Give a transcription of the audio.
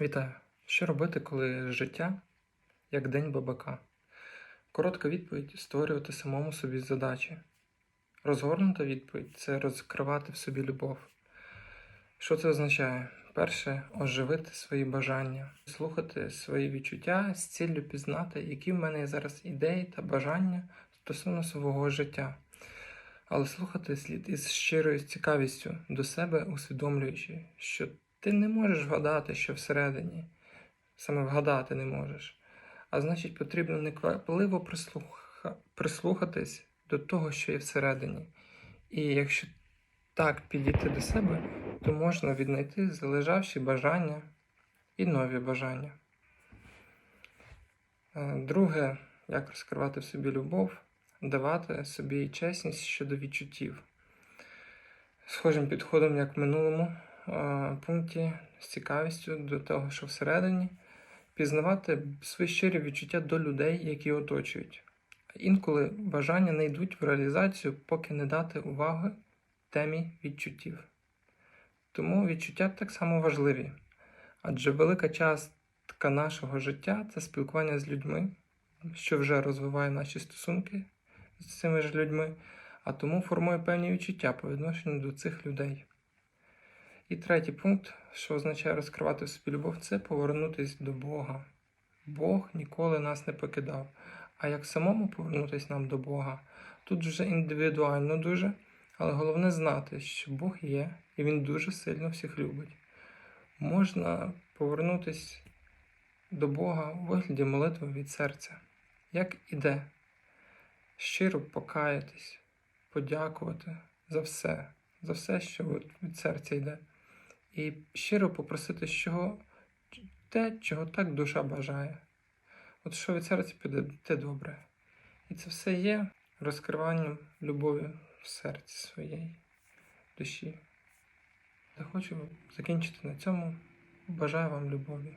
Вітаю! Що робити, коли життя як день бабака? Коротка відповідь створювати самому собі задачі. Розгорнута відповідь це розкривати в собі любов. Що це означає? Перше оживити свої бажання, слухати свої відчуття з ціллю пізнати, які в мене є зараз ідеї та бажання стосовно свого життя. Але слухати слід із щирою цікавістю до себе, усвідомлюючи, що ти не можеш вгадати, що всередині, саме вгадати не можеш. А значить, потрібно неквапливо прислуха... прислухатись до того, що є всередині. І якщо так підійти до себе, то можна віднайти залежавші бажання і нові бажання. Е, Друге, як розкривати в собі любов, давати собі чесність щодо відчуттів. Схожим підходом, як в минулому пункті, з цікавістю до того, що всередині, пізнавати свої щирі відчуття до людей, які оточують. Інколи бажання не йдуть в реалізацію, поки не дати уваги темі відчуттів. Тому відчуття так само важливі, адже велика частка нашого життя це спілкування з людьми, що вже розвиває наші стосунки з цими ж людьми, а тому формує певні відчуття по відношенню до цих людей. І третій пункт, що означає розкривати в собі любов, це повернутися до Бога. Бог ніколи нас не покидав. А як самому повернутися нам до Бога, тут вже індивідуально дуже, але головне знати, що Бог є і Він дуже сильно всіх любить. Можна повернутися до Бога у вигляді молитви від серця, як іде, щиро покаятись, подякувати за все, за все, що від серця йде, і щиро попросити чого, те, чого так душа бажає. От що від серця піде, те добре. І це все є розкриванням любові в серці своєї душі. Я хочу закінчити на цьому. Бажаю вам любові.